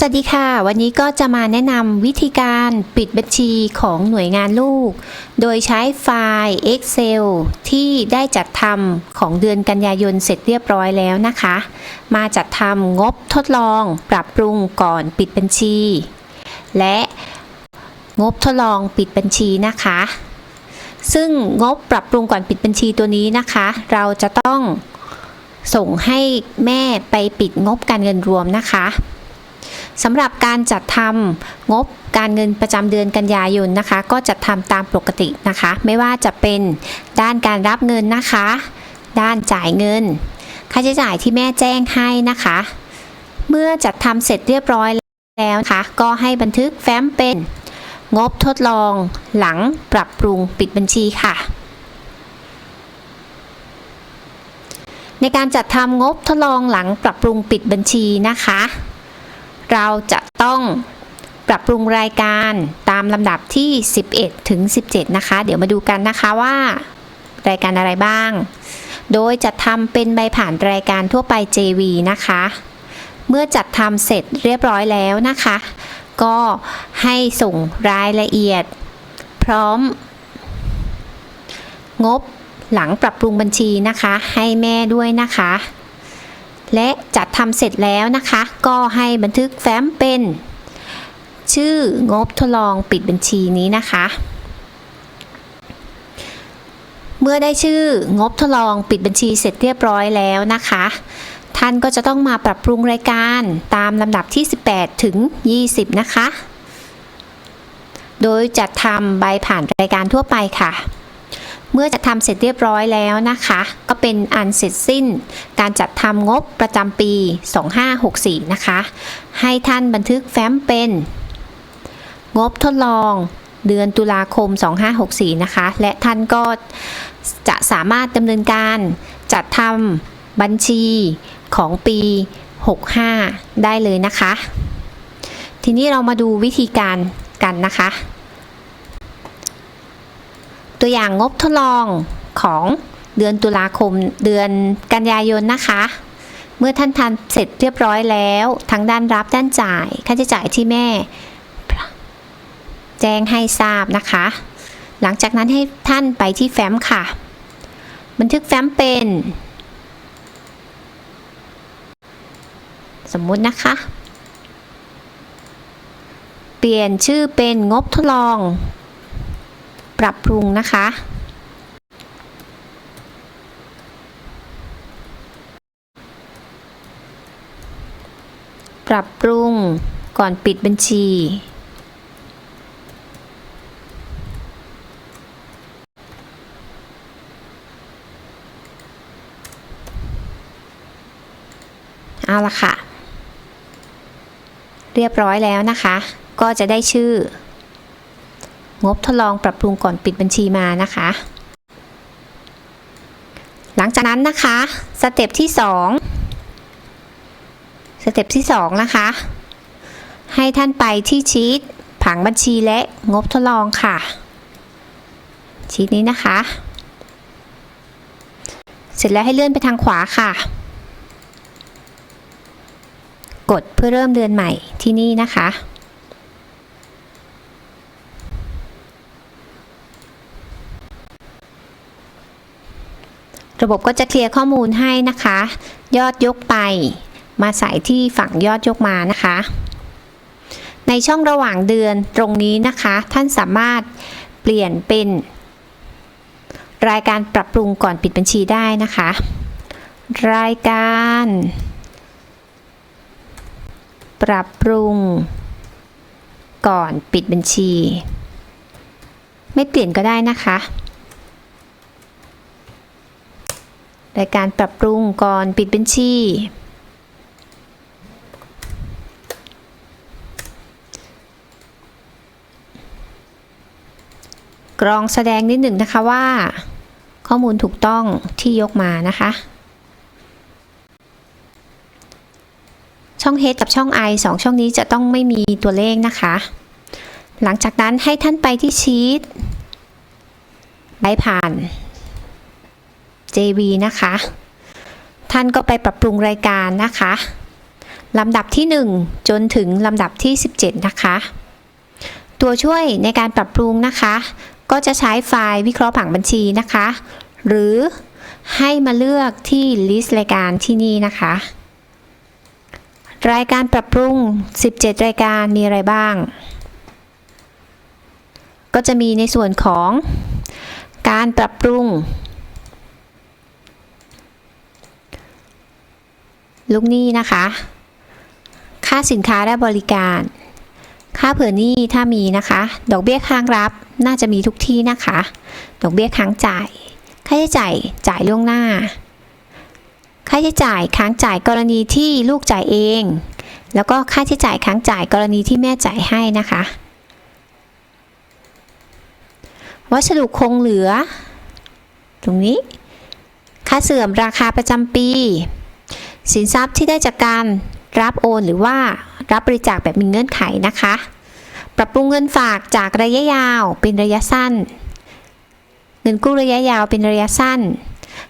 สวัสดีค่ะ วันนี้ก็จะมาแนะนำวิธีการปิดบัญชีของหน่วยงานลูก โดยใช้ไฟล์ Excel ที่ได้จัดทำของเดือนกันยายนเสร็จเรียบร้อยแล้วนะคะ มาจัดทำงบทดลองปรับปรุงก่อนปิดบัญชี และงบทดลองปิดบัญชีนะคะ ซึ่งงบปรับปรุงก่อนปิดบัญชีตัวนี้นะคะ เราจะต้องส่งให้แม่ไปปิดงบการเงินรวมนะคะ สำหรับการจัดทำงบการเงินประจำเดือนกันยายนนะคะ ก็จัดทำตามปกตินะคะ ไม่ว่าจะเป็นด้านการรับเงินนะคะ ด้านจ่ายเงิน ค่าใช้จ่ายที่แม่แจ้งให้นะคะ เมื่อจัดทำเสร็จเรียบร้อยแล้วนะคะก็ให้บันทึกแฟ้มเป็นงบทดลองหลังปรับปรุงปิดบัญชีค่ะ ในการจัดทำงบทดลองหลังปรับปรุงปิดบัญชีนะคะ เราจะต้องปรับปรุงรายการตามลำดับที่ 11 ถึง 17 นะคะ เดี๋ยวมาดูกันนะคะว่า รายการอะไรบ้าง โดยจัดทำเป็นใบผ่านรายการทั่วไป JV นะคะ เมื่อจัดทำเสร็จเรียบร้อยแล้วนะคะ ก็ให้ส่งรายละเอียด พร้อม งบหลังปรับปรุงบัญชีนะคะ ให้แม่ด้วยนะคะ และจัดทำเสร็จแล้วนะคะ ก็ให้บันทึกแฟ้มเป็น ชื่องบทดลองปิดบัญชีนี้นะคะ เมื่อได้ชื่องบทดลองปิดบัญชีเสร็จเรียบร้อยแล้วนะคะ ท่านก็จะต้องมาปรับปรุงรายการตามลำดับที่ 18 ถึง 20 นะคะ โดยจัดทำใบผ่านรายการทั่วไปค่ะ เมื่อจัดทำเสร็จเรียบร้อยแล้วนะคะ ก็เป็นอันเสร็จสิ้น การจัดทำงบประจำปี 2564 นะคะ ให้ท่านบันทึกแฟ้มเป็น งบทดลองเดือนตุลาคม 2564 นะคะ และท่านก็จะสามารถดำเนินการจัดทำบัญชีของปี 65 ได้เลยนะคะ ทีนี้เรามาดูวิธีการกันนะคะ ตัวอย่างงบทดลองของเดือนตุลาคมเดือนกันยายนนะคะ เมื่อท่านทำเสร็จเรียบร้อยแล้ว ทั้งด้านรับด้านจ่าย ค่าใช้จ่ายที่แม่ แจ้งให้ทราบนะคะ หลังจากนั้นให้ท่านไปที่แฟ้มค่ะ บันทึกแฟ้มเป็น สมมุตินะคะ เปลี่ยนชื่อเป็นงบทดลอง ปรับปรุงนะคะ ปรับปรุงก่อนปิดบัญชี เอาละค่ะ เรียบร้อยแล้วนะคะ ก็จะได้ชื่อ งบทดลองปรับปรุงก่อนปิดบัญชีมานะคะ หลังจากนั้นนะคะสเต็ปที่2สเต็ปที่2นะคะ ให้ท่านไปที่ชีตผังบัญชีและงบทดลองค่ะ ชีตนี้นะคะ เสร็จแล้วให้เลื่อนไปทางขวาค่ะ กดเพื่อเริ่มเดือนใหม่ที่นี่นะคะ ระบบก็จะเคลียร์ข้อมูลให้นะคะ ยอดยกไป มาใส่ที่ฝั่งยอดยกมานะคะ ในช่องระหว่างเดือนตรงนี้นะคะ ท่านสามารถเปลี่ยนเป็น รายการปรับปรุงก่อนปิดบัญชีได้นะคะ รายการ ปรับปรุง ก่อนปิดบัญชี ไม่เปลี่ยนก็ได้นะคะ รายการปรับปรุงก่อนปิดบัญชี กรองแสดงนิดหนึ่งนะคะว่า ข้อมูลถูกต้องที่ยกมานะคะ ช่อง H กับช่อง I สองช่องนี้จะต้องไม่มีตัวเลขนะคะ หลังจากนั้นให้ท่านไปที่ชีตใบผ่าน JV นะคะ ท่านก็ไปปรับปรุงรายการนะคะลำดับที่ 1 จนถึงลำดับที่ 17 นะคะ ตัวช่วยในการปรับปรุงนะคะ ก็จะใช้ไฟล์วิเคราะห์ผังบัญชีนะคะ หรือให้มาเลือกที่ list รายการที่นี่นะคะ รายการปรับปรุง 17 รายการมีอะไรบ้าง ก็จะมีในส่วนของการปรับปรุง ลูกหนี้นะคะ ค่าสินค้าและบริการ ค่าเผื่อหนี้ถ้ามีนะคะ ดอกเบี้ยค้างรับน่าจะมีทุกที่นะคะ ดอกเบี้ยค้างจ่าย ค่าใช้จ่ายจ่ายล่วงหน้า ค่าใช้จ่ายค้างจ่ายกรณีที่ลูกจ่ายเอง แล้วก็ค่าใช้จ่ายค้างจ่ายกรณีที่แม่จ่ายให้นะคะ วัสดุคงเหลือ ตรงนี้ ค่าเสื่อมราคาประจำปี สินทรัพย์ที่ได้จากการรับโอนหรือว่ารับบริจาคแบบมีเงื่อนไขนะคะ ปรับปรุงเงินฝากจากระยะยาวเป็นระยะสั้น เงินกู้ระยะยาวเป็นระยะสั้น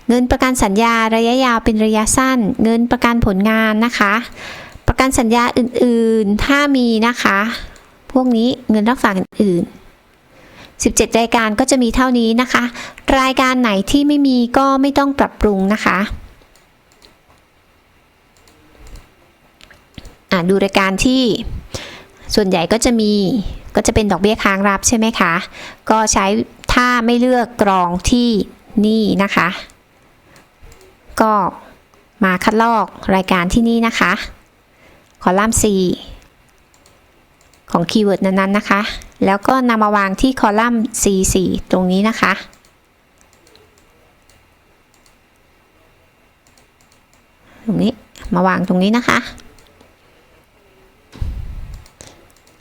เงินประกันสัญญาระยะยาวเป็นระยะสั้น เงินประกันผลงานนะคะ ประกันสัญญาอื่นๆ ถ้ามีนะคะ พวกนี้เงินรับฝากอื่นๆ17 รายการก็จะมีเท่านี้นะคะ รายการไหนที่ไม่มีก็ไม่ต้องปรับปรุงนะคะ อ่าดูรายการที่ส่วนใหญ่ก็จะมีก็จะเป็นดอกเบี้ยค้างรับใช่ไหมคะ ก็ใช้ถ้าไม่เลือกกรองที่นี่นะคะ ก็มาคัดลอกรายการที่นี่นะคะ คอลัมน์ C ของคีย์เวิร์ดนั้นๆนะคะ แล้วก็นำมาวางที่คอลัมน์ C4 ตรงนี้นะคะ ตรงนี้มาวางตรงนี้นะคะ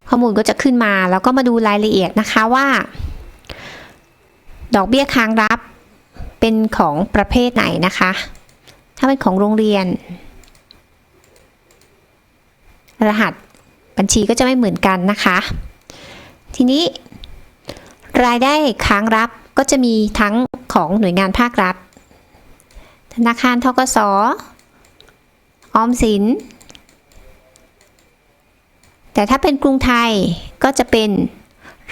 ข้อมูลก็จะขึ้นมา แล้วก็มาดูรายละเอียดนะคะว่า ดอกเบี้ยค้างรับเป็นของประเภทไหนนะคะ ถ้าเป็นของโรงเรียน รหัสบัญชีก็จะไม่เหมือนกันนะคะ ทีนี้ รายได้ค้างรับก็จะมีทั้งของหน่วยงานภาครัฐ ธนาคารทกสออมสิน แต่ถ้าเป็นกรุงไทยก็จะเป็น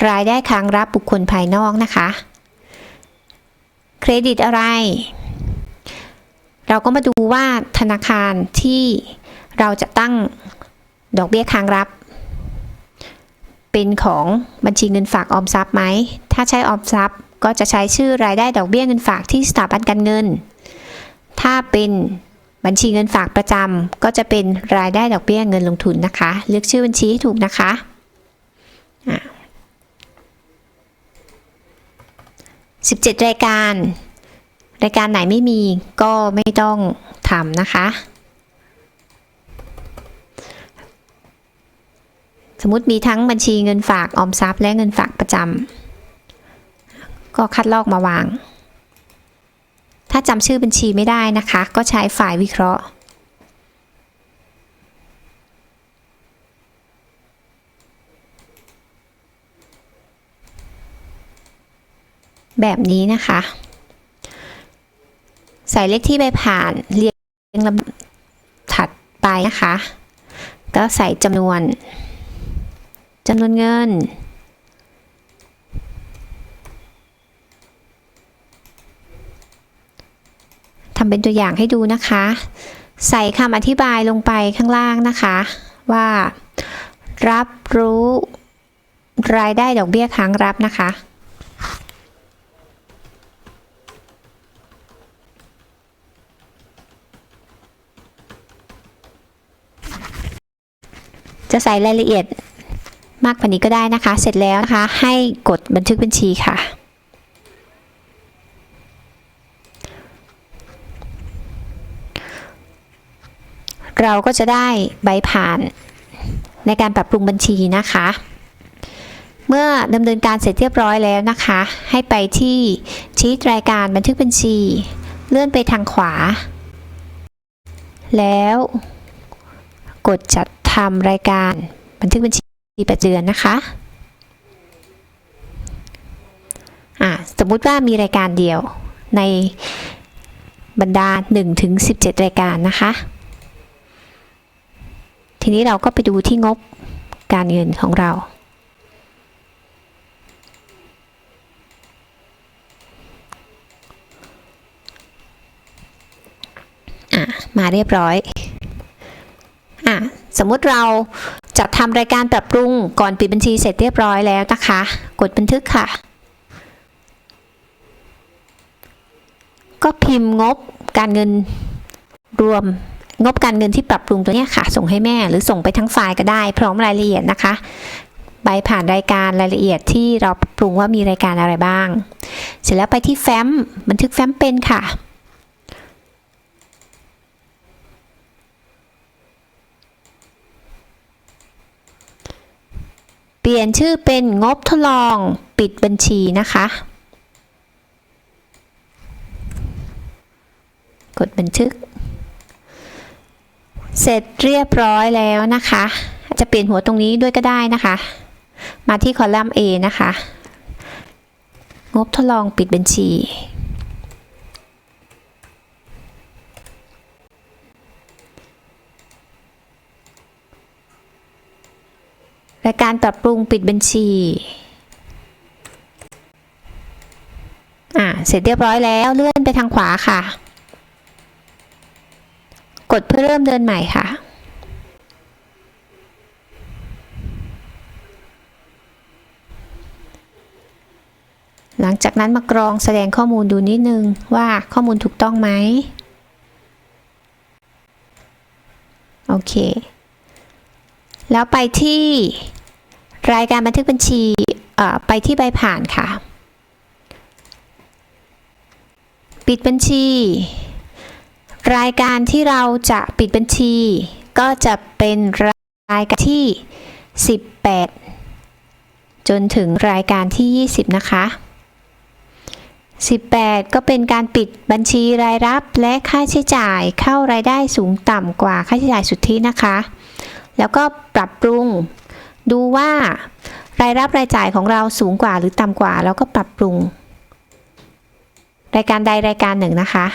รายได้ค้างรับบุคคลภายนอกนะคะ เครดิตอะไร เราก็มาดูว่าธนาคารที่เราจะตั้งดอกเบี้ยค้างรับ เป็นของบัญชีเงินฝากออมทรัพย์ไหม ถ้าใช้ออมทรัพย์ก็จะใช้ชื่อรายได้ดอกเบี้ยเงินฝากที่สถาบันการเงิน ถ้าเป็น บัญชีเงินฝากประจำก็จะเป็นรายได้ดอกเบี้ยเงินลงทุนนะคะ เลือกชื่อบัญชีให้ถูกนะคะอะ17รายการ รายการไหนไม่มีก็ไม่ต้องทำนะคะ สมมติมีทั้งบัญชีเงินฝากออมทรัพย์และเงินฝากประจำก็คัดลอกมาวาง ถ้าจำชื่อบัญชีไม่ได้นะคะ ก็ใช้ฝ่ายวิเคราะห์ แบบนี้นะคะ ใส่เลขที่ใบผ่านเรียงลำถัดไปนะคะ ก็ใส่จำนวนจำนวนเงินำเป็นตัวอย่างให้ดูนะคะ ใส่คำอธิบายลงไปข้างล่างนะคะ ว่า รับรู้ รายได้ดอกเบี้ยค้างรับนะคะ จะใส่รายละเอียดมากกว่านี้ก็ได้นะคะ เสร็จแล้วนะคะ ให้กดบันทึกบัญชีค่ะ เราก็จะได้ใบผ่านในการปรับปรุงบัญชีนะคะ เมื่อดำเนินการเสร็จเรียบร้อยแล้วนะคะ ให้ไปที่ชีตรายการบันทึกบัญชี เลื่อนไปทางขวา แล้วกดจัดทำรายการบันทึกบัญชีประเดือนนะคะสมมุติว่ามีรายการเดียวในบรรดา1ถึง17 รายการนะคะ ทีนี้เราก็ไปดูที่งบการเงินของเราอะมาเรียบร้อยอะสมมุติเราจะทำรายการปรับปรุงก่อนปิดบัญชีเสร็จเรียบร้อยแล้วนะคะ กดบันทึกค่ะ ก็พิมพ์งบการเงินรวม งบการเงินที่ปรับปรุงตัวนี้ค่ะ ส่งให้แม่หรือส่งไปทั้งไฟล์ก็ได้ พร้อมรายละเอียดนะคะ ใบผ่านรายการรายละเอียดที่เราปรับปรุงว่ามีรายการอะไรบ้าง เสร็จแล้วไปที่แฟ้มบันทึกแฟ้มเป็นค่ะ เปลี่ยนชื่อเป็นงบทดลองปิดบัญชีนะคะ กดบันทึก เสร็จเรียบร้อยแล้วนะคะ จะเปลี่ยนหัวตรงนี้ด้วยก็ได้นะคะ มาที่คอลัมน์ A นะคะ งบทดลองปิดบัญชีรายการปรับปรุงปิดบัญชีอ่าเสร็จเรียบร้อยแล้วเลื่อนไปทางขวาค่ะ ดเพื่อเริ่มเดินใหม่ค่ะหลังจากนั้นมากรองแสดงข้อมูลดูนิดนึงว่าข้อมูลถูกต้องไหม โอเค แล้วไปที่รายการบันทึกบัญชีไปที่ใบผ่านค่ะ ปิดบัญชี รายการที่เราจะปิดบัญชี ก็จะเป็นรายการที่ 18 จนถึงรายการที่ 20 นะคะ 18 ก็เป็นการปิดบัญชีรายรับและค่าใช้จ่ายเข้ารายได้สูงต่ำกว่าค่าใช้จ่ายสุทธินะคะ แล้วก็ปรับปรุงดูว่ารายรับรายจ่ายของเราสูงกว่าหรือต่ำกว่า แล้วก็ปรับปรุง รายการใดรายการหนึ่งนะคะ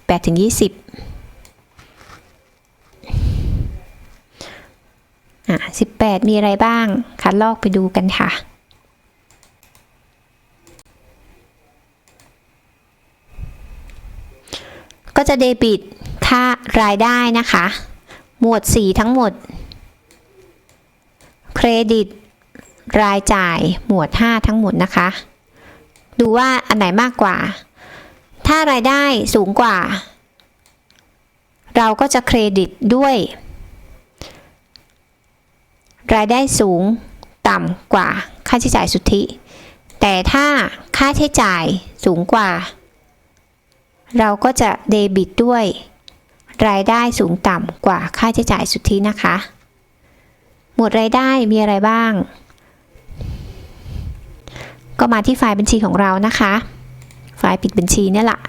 18ถึง20อะ18 มีอะไรบ้าง คัดลอกไปดูกันค่ะก็จะเดบิตค่ารายได้นะคะ หมวด 4 ทั้งหมด เครดิต รายจ่าย หมวด 5 ทั้งหมดนะคะ ดูว่าอันไหนมากกว่า ถ้ารายได้สูงกว่า เราก็จะเครดิตด้วย รายได้สูงต่ำกว่าค่าใช้จ่ายสุทธิ แต่ถ้าค่าใช้จ่ายสูงกว่า เราก็จะเดบิตด้วย รายได้สูงต่ำกว่าค่าใช้จ่ายสุทธินะคะ หมวดรายได้มีอะไรบ้าง ก็มาที่ไฟล์บัญชีของเรานะคะ ไฟล์ปิดบัญชีเนี่ยแหละ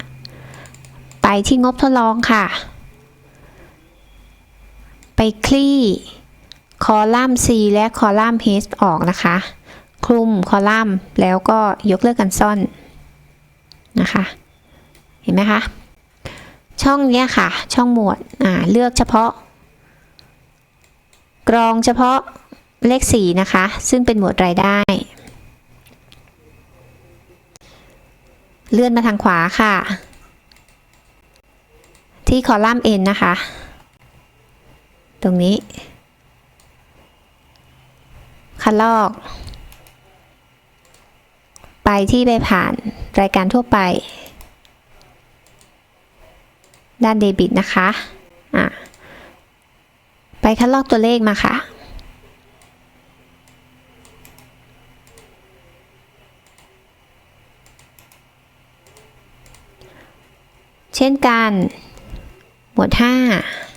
ไปที่งบทดลองค่ะ ไปคลี่คอลัมน์ C และคอลัมน์ H ออกนะคะ คลุมคอลัมน์แล้วก็ยกเลิกการซ่อนนะคะ เห็นไหมคะ ช่องเนี้ยค่ะ ช่องหมวดอ่าเลือกเฉพาะ กรองเฉพาะเลข 4 นะคะ ซึ่งเป็นหมวดรายได้ เลื่อนมาทางขวาค่ะ ที่คอลัมน์ N นะคะ ตรงนี้ คัดลอก ไปที่ใบผ่านรายการทั่วไป ด้านเดบิตนะคะ อะ ไปคัดลอกตัวเลขมาค่ะ เช่นกัน หมวด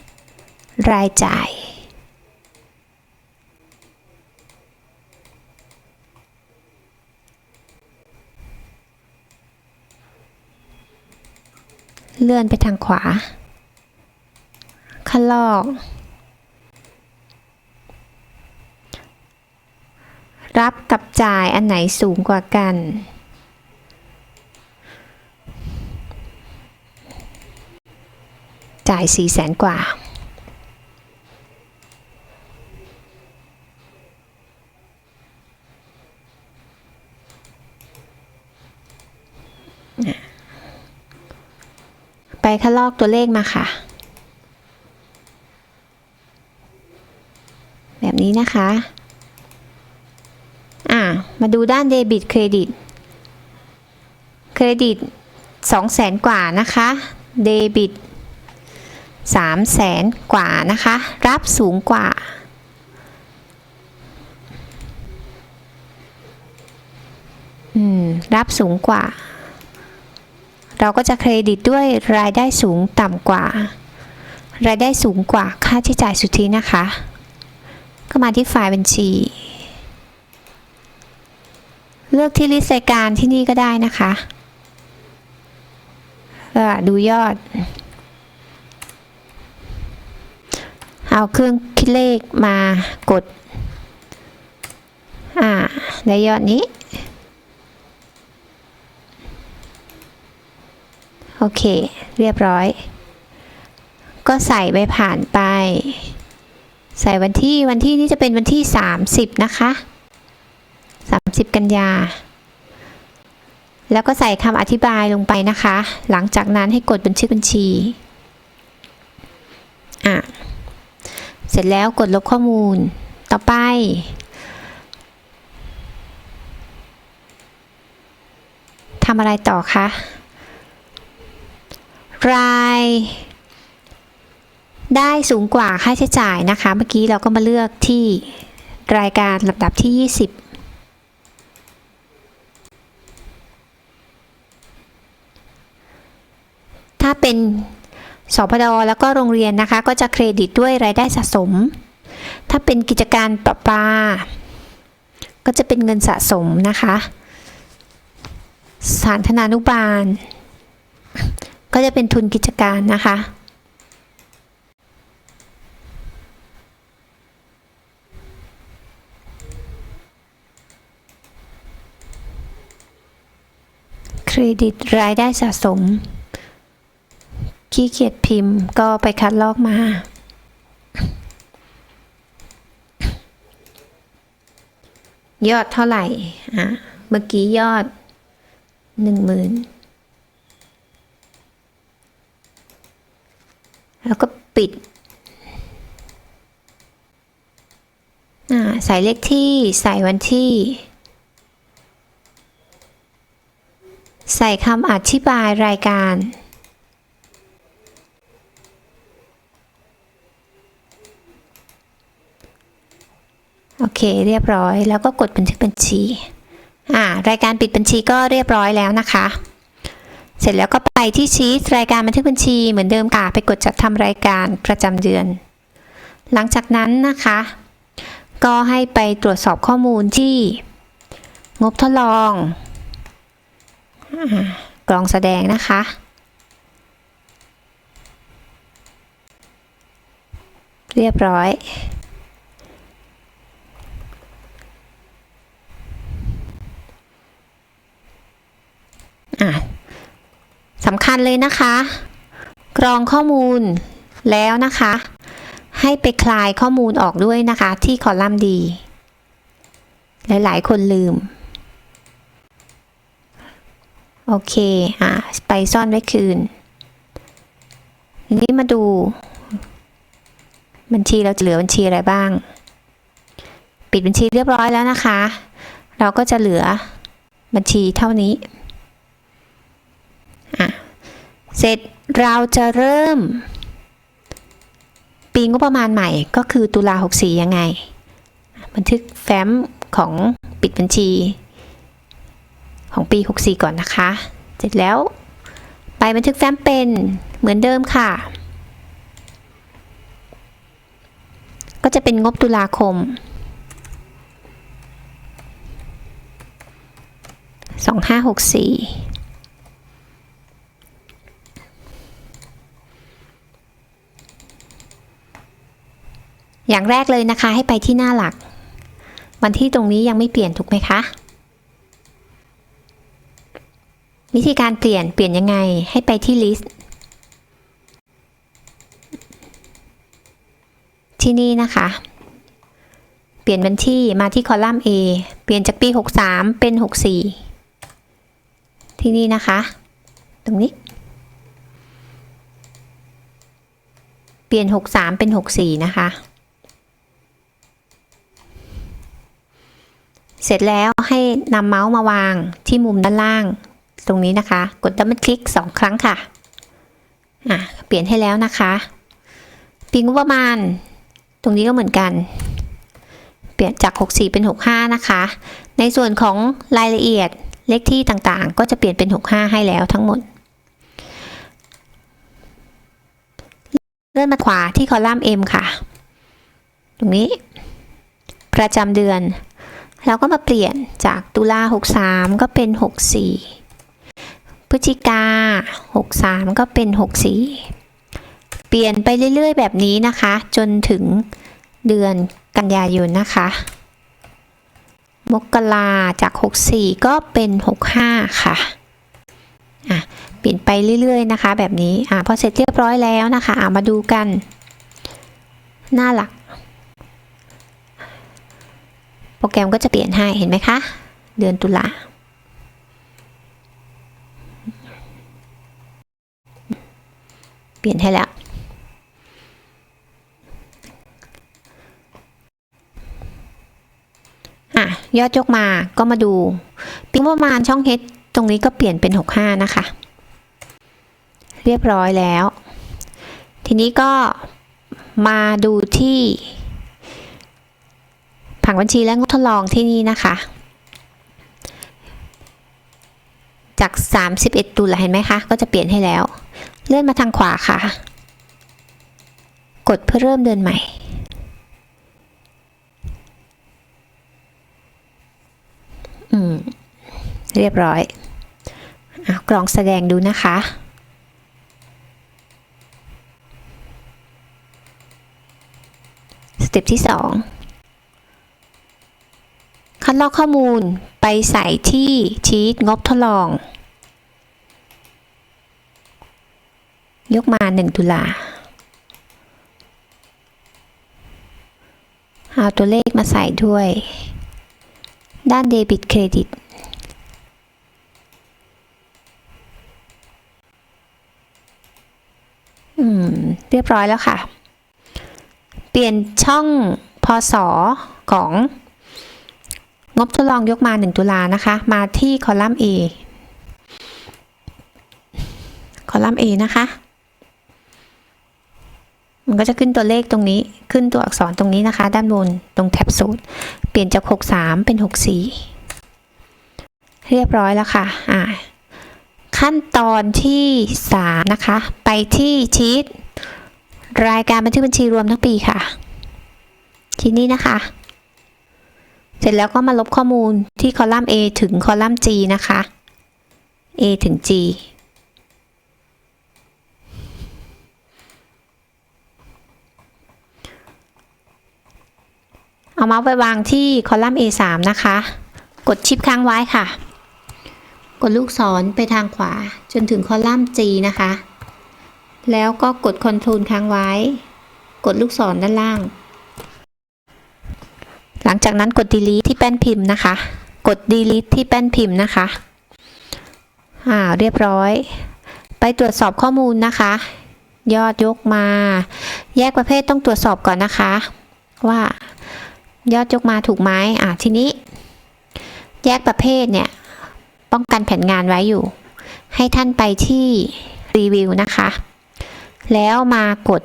5 รายจ่าย เลื่อนไปทางขวา คัดลอก รับกับจ่ายอันไหนสูงกว่ากัน จ่าย4ี่แสนกว่า ไปคัลอกตัวเลขมาค่ะ แบบนี้นะคะ อ่า มาดูด้านเดบิตเครดิต เครดิต2 0 0แสนกว่านะคะ เดบิต สามแสนกว่านะคะ รับสูงกว่าอืมรับสูงกว่า เราก็จะเครดิตด้วยรายได้สูงต่ำกว่า รายได้สูงกว่าค่าใช้จ่ายสุทธินะคะ ก็มาที่ไฟล์บัญชี เลือกที่ลิสต์รายการที่นี่ก็ได้นะคะดูยอด เอาเครื่องคิดเลขมากด อ่าได้ยอดนี้ โอเค เรียบร้อย ก็ใส่ไปผ่านไป ใส่วันที่วันที่นี้จะเป็นวันที่ 30 นะคะ 30 กันยาแล้วก็ใส่คำอธิบายลงไปนะคะ หลังจากนั้นให้กดบันทึกบัญชี อะ เส ร็จแล้วกดลบข้อมูล ต่อไป ทำอะไรต่อคะรายได้สูงกว่าค่าใช้จ่ายนะคะ เมื่อกี้เราก็มาเลือกที่รายการลำดับที่ 20ถ้าเป็น สพดแล้วก็โรงเรียนนะคะ ก็จะเครดิตด้วยรายได้สะสม ถ้าเป็นกิจการประปา ก็จะเป็นเงินสะสมนะคะ สานธนานุบาล ก็จะเป็นทุนกิจการนะคะเครดิตรายได้สะสม ขี้เกียจพิมพ์ก็ไปคัดลอกมา ยอดเท่าไหร่อะเมื่อกี้ยอดหนึ่งหมื่นแล้วก็ปิดอ่าใส่เลขที่ใส่วันที่ ใส่คำอธิบายรายการ โอเค เรียบร้อย แล้วก็กดบันทึกบัญชี อ่า รายการปิดบัญชีก็เรียบร้อยแล้วนะคะ เสร็จแล้วก็ไปที่ชีตรายการบันทึกบัญชีเหมือนเดิมค่ะ ไปกดจัดทำรายการประจำเดือน หลังจากนั้นนะคะ ก็ให้ไปตรวจสอบข้อมูลที่งบทดลองกล่องแสดงนะคะ เรียบร้อย อะสำคัญเลยนะคะ กรองข้อมูลแล้วนะคะ ให้ไปคลายข้อมูลออกด้วยนะคะ ที่คอลัมน์ดี หลายๆ คนลืม โอเค อะ ไปซ่อนไว้คืน นี้มาดู บัญชีเราจะเหลือบัญชีอะไรบ้าง ปิดบัญชีเรียบร้อยแล้วนะคะ เราก็จะเหลือบัญชีเท่านี้ เสร็จเราจะเริ่ม ปีงบประมาณใหม่ก็คือตุลา64 ยังไง บันทึกแฟ้มของปิดบัญชี ของปี 64 ก่อนนะคะ เสร็จแล้ว ไปบันทึกแฟ้มเป็นเหมือนเดิมค่ะ ก็จะเป็นงบตุลาคม 2564 อย่างแรกเลยนะคะให้ไปที่หน้าหลัก วันที่ตรงนี้ยังไม่เปลี่ยนถูกไหมคะ วิธีการเปลี่ยนเปลี่ยนยังไงให้ไปที่ list ที่นี่นะคะ เปลี่ยนบัญชีมาที่คอลัมน์ A เปลี่ยนจากปี 63 เป็น 64 ที่นี่นะคะ ตรงนี้ เปลี่ยน 63 เป็น 64 นะคะ เสร็จแล้วให้นำเมาส์มาวางที่มุมด้านล่าง ตรงนี้นะคะ กดดับเบิลคลิก2 ครั้งค่ะอะ เปลี่ยนให้แล้วนะคะปีงบประมาณ ตรงนี้ก็เหมือนกัน เปลี่ยนจาก 64 เป็น 65 นะคะ ในส่วนของรายละเอียดเลขที่ต่างๆ ก็จะเปลี่ยนเป็น 65 ให้แล้วทั้งหมด เลื่อนมาขวาที่คอลัมน์ M ค่ะ ตรงนี้ ประจำเดือน แล้วก็มาเปลี่ยนจากตุลา 63 ก็เป็น 64 พฤศจิกา 63 ก็เป็น 64 เปลี่ยนไปเรื่อย ๆ แบบนี้นะคะ จนถึงเดือนกันยายนนะคะ มกราจาก 64 ก็เป็น 65 ค่ะอะ เปลี่ยนไปเรื่อย ๆ นะคะ แบบนี้อะพอเสร็จเรียบร้อยแล้วนะคะอะมาดูกัน หน้าหลัก โป รแกรมก็จะเปลี่ยนให้เห็นไหมคะ เดือนตุลาเปลี่ยนให้แล้วอะยอดยกมาก็มาดูปีงประมาณช่อง H ตรงนี้ก็เปลี่ยนเป็น 65 นะคะ เรียบร้อยแล้ว ทีนี้ก็มาดูที่ ผังบัญชีและงบทดลองที่นี่นะคะ จาก 31ตุลาเห็นไหมคะ ก็จะเปลี่ยนให้แล้ว เลื่อนมาทางขวาค่ะ กดเพื่อเริ่มเดินใหม่อมเรียบร้อยอกล่องแสดงดูนะคะ สเต็ปที่ 2 คัดลอกข้อมูลไปใส่ที่ชีตงบทดลอง ยกมา 1 ตุลาเอาตัวเลขมาใส่ด้วย ด้านเดบิตเครดิต อืม เรียบร้อยแล้วค่ะ เปลี่ยนช่องพศของ งบทดลองยกมา 1 ตุลานะคะ มาที่คอลัมน์ A คอลัมน์ A นะคะ มันก็จะขึ้นตัวเลขตรงนี้ ขึ้นตัวอักษรตรงนี้นะคะ ด้านบน ตรงแท็บสูตร เปลี่ยนจาก 63 เป็น 64 เรียบร้อยแล้วค่ะ อ่า ขั้นตอนที่ 3 นะคะ ไปที่ชีตรายการบันทึกบัญชีรวมทั้งปีค่ะ ที่นี้นะคะ เสร็จแล้วก็มาลบข้อมูลที่คอลัมน์ A ถึงคอลัมน์ G นะคะ A ถึง G เอาเมาส์ไปวางที่คอลัมน์ A3 นะคะ กดชิปค้างไว้ค่ะ กดลูกศรไปทางขวาจนถึงคอลัมน์ G นะคะ แล้วก็กด Ctrl ค้างไว้ กดลูกศรด้านล่าง หลังจากนั้นกด delete ที่แป้นพิมพ์นะคะ กด delete ที่แป้นพิมพ์นะคะอ่าเรียบร้อย ไปตรวจสอบข้อมูลนะคะ ยอดยกมา แยกประเภทต้องตรวจสอบก่อนนะคะ ว่ายอดยกมาถูกไหมอ่าทีนี้ แยกประเภทเนี่ย ป้องกันแผนงานไว้อยู่ ให้ท่านไปที่รีวิวนะคะ แล้วมากด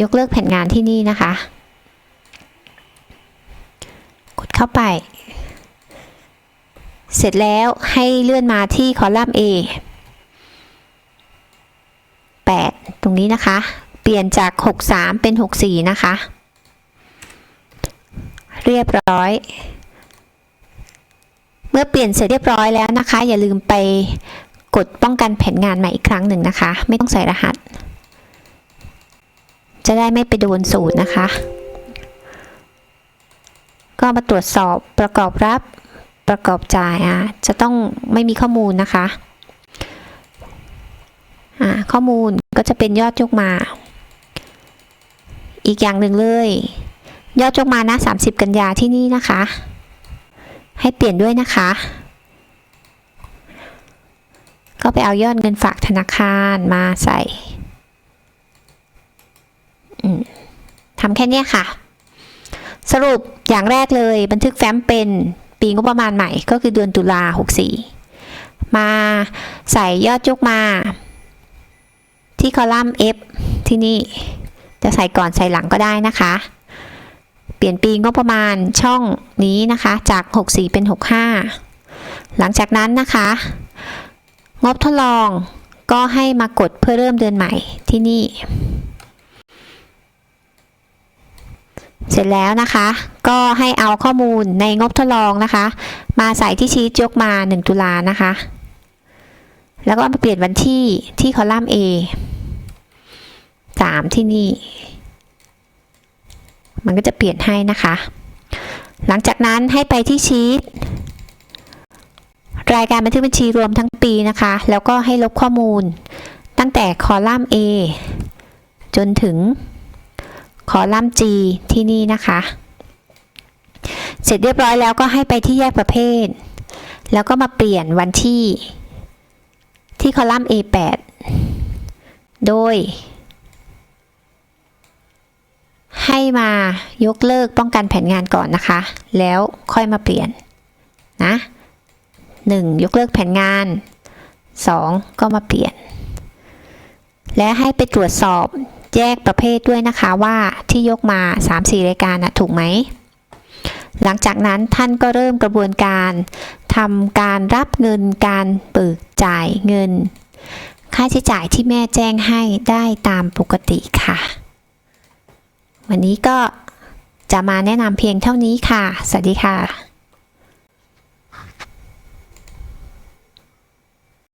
ยกเลิกแผนงานที่นี่นะคะ ดเข้าไป เสร็จแล้วให้เลื่อนมาที่คอลัมน์ A 8 ตรงนี้นะคะ เปลี่ยนจาก 63 เป็น 64 นะคะ เรียบร้อย เมื่อเปลี่ยนเสร็จเรียบร้อยแล้วนะคะ อย่าลืมไปกดป้องกันแผนงานใหม่อีกครั้งหนึ่งนะคะ ไม่ต้องใส่รหัส จะได้ไม่ไปโดนสูตรนะคะ ก็มาตรวจสอบประกอบรับประกอบจ่ายอะจะต้องไม่มีข้อมูลนะคะอ่าข้อมูลก็จะเป็นยอดยกมา อีกอย่างหนึ่งเลย ยอดยกมานะ 30 กันยาที่นี่นะคะ ให้เปลี่ยนด้วยนะคะ ก็ไปเอายอดเงินฝากธนาคารมาใส่ทำแค่นี้ค่ะ สรุปอย่างแรกเลยบันทึกแฟ้มเป็นปีงบประมาณใหม่ก็คือเดือนตุลา64 มาใส่ยอดยกมา ที่คอลัมน์ F ที่นี่จะใส่ก่อนใส่หลังก็ได้นะคะ เปลี่ยนปีงบประมาณช่องนี้นะคะจาก 64 เป็น 65 หลังจากนั้นนะคะ งบทดลองก็ให้มากดเพื่อเริ่มเดือนใหม่ที่นี่ เสร็จแล้วนะคะ ก็ให้เอาข้อมูลในงบทดลองนะคะ มาใส่ที่ชีตยกมา 1 ตุลานะคะ แล้วก็มาเปลี่ยนวันที่ที่คอลัมน์ A 3 ที่นี่ มันก็จะเปลี่ยนให้นะคะ หลังจากนั้นให้ไปที่ชีตรายการบันทึกบัญชีรวมทั้งปีนะคะ แล้วก็ให้ลบข้อมูลตั้งแต่คอลัมน์ A จนถึง คอลัมน์ G ที่นี่นะคะ เสร็จเรียบร้อยแล้วก็ให้ไปที่แยกประเภท แล้วก็มาเปลี่ยนวันที่ ที่คอลัมน์ A8 โดย ให้มายกเลิกป้องกันแผนงานก่อนนะคะ แล้วค่อยมาเปลี่ยนนะ 1. ยกเลิกแผนงาน 2. ก็มาเปลี่ยน และให้ไปตรวจสอบ แยกประเภทด้วยนะคะว่าที่ยกมา 3-4 รายการนะถูกไหม หลังจากนั้นท่านก็เริ่มกระบวนการทำการรับเงินการเบิกจ่ายเงิน ค่าใช้จ่ายที่แม่แจ้งให้ได้ตามปกติค่ะ วันนี้ก็จะมาแนะนำเพียงเท่านี้ค่ะ สวัสดีค่ะ